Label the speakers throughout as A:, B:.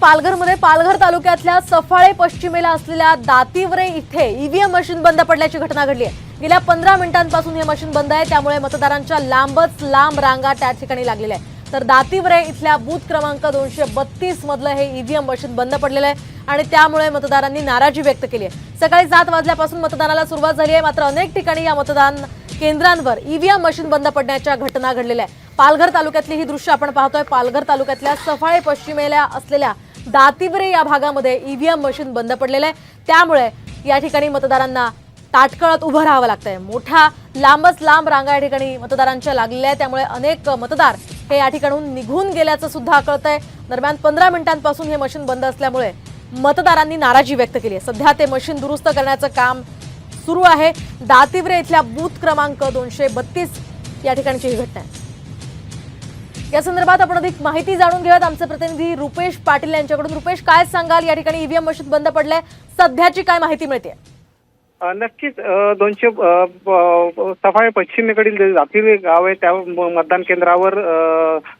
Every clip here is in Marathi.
A: पालघरमध्ये पालघर तालुक्यातल्या सफाळे पश्चिमेला असलेल्या दातिवरे इथे ईव्हीएम मशीन बंद पडल्याची घटना घडली आहे. गेल्या पंधरा मिनिटांपासून हे मशीन बंद आहे. त्यामुळे मतदारांच्या लांबच लांब रांगा त्या ठिकाणी लागलेल्या आहे तर दातिवरे इथल्या बूथ क्रमांक दोनशे बत्तीस मधलं हे ईव्हीएम मशीन बंद पडलेलं आहे आणि त्यामुळे मतदारांनी नाराजी व्यक्त केली आहे. सकाळी सात वाजल्यापासून मतदानाला सुरुवात झाली आहे. मात्र अनेक ठिकाणी या मतदान केंद्रांवर ईव्हीएम मशीन बंद पडण्याच्या घटना घडलेल्या आहे पालघर तालुक्यातली ही दृश्य आपण पाहतोय. पालघर तालुक्यातल्या सफाळे पश्चिमेला असलेल्या दातिवरे या भागामध्ये ईव्हीएम मशीन बंद पडलेलं आहे. त्यामुळे या ठिकाणी मतदारांना ताटकळत उभं राहावं लागतंय. मोठ्या लांबच लांब रांगा या ठिकाणी मतदारांच्या लागलेल्या आहेत. त्यामुळे अनेक मतदार हे या ठिकाणून निघून गेल्याचं सुद्धा कळतंय. दरम्यान पंधरा मिनिटांपासून हे मशीन बंद असल्यामुळे मतदारांनी नाराजी व्यक्त केली आहे. सध्या ते मशीन दुरुस्त करण्याचं काम सुरू आहे. दातिवरे इथल्या बूथ क्रमांक दोनशे बत्तीस या ठिकाणची ही घटना आहे. या संदर्भात आपण अधिक माहिती जाणून घेऊयात. आमचे प्रतिनिधी रुपेश पाटील यांच्याकडून. रुपेश काय सांगाल? या ठिकाणी ईव्हीएम मशीन बंद पडलंय. सध्याची काय माहिती मिळते
B: नक्कीच दोनशे सफाळे पश्चिमेकडील जे जातीय गाव आहे त्या मतदान केंद्रावर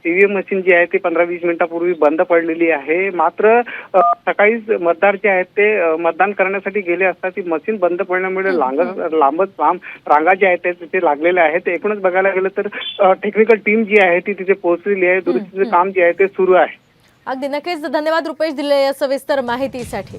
B: ईव्हीएम मशीन जी आहे ती पंधरा वीस मिनिटापूर्वी बंद पडलेली आहे. मात्र अ, सकाळी मतदार जे आहेत ते मतदान करण्यासाठी गेले असता ती मशीन बंद पडल्यामुळे लांग लांबच लांब रांगा ज्या आहेत तिथे लागलेल्या आहेत. एकूणच बघायला गेलं तर टेक्निकल टीम जी आहे ती तिथे पोहोचलेली आहे. दुरुस्तीचं काम जे आहे ते सुरू आहे.
A: अगदी. नक्कीच. धन्यवाद रुपेश दिले या सविस्तर माहितीसाठी.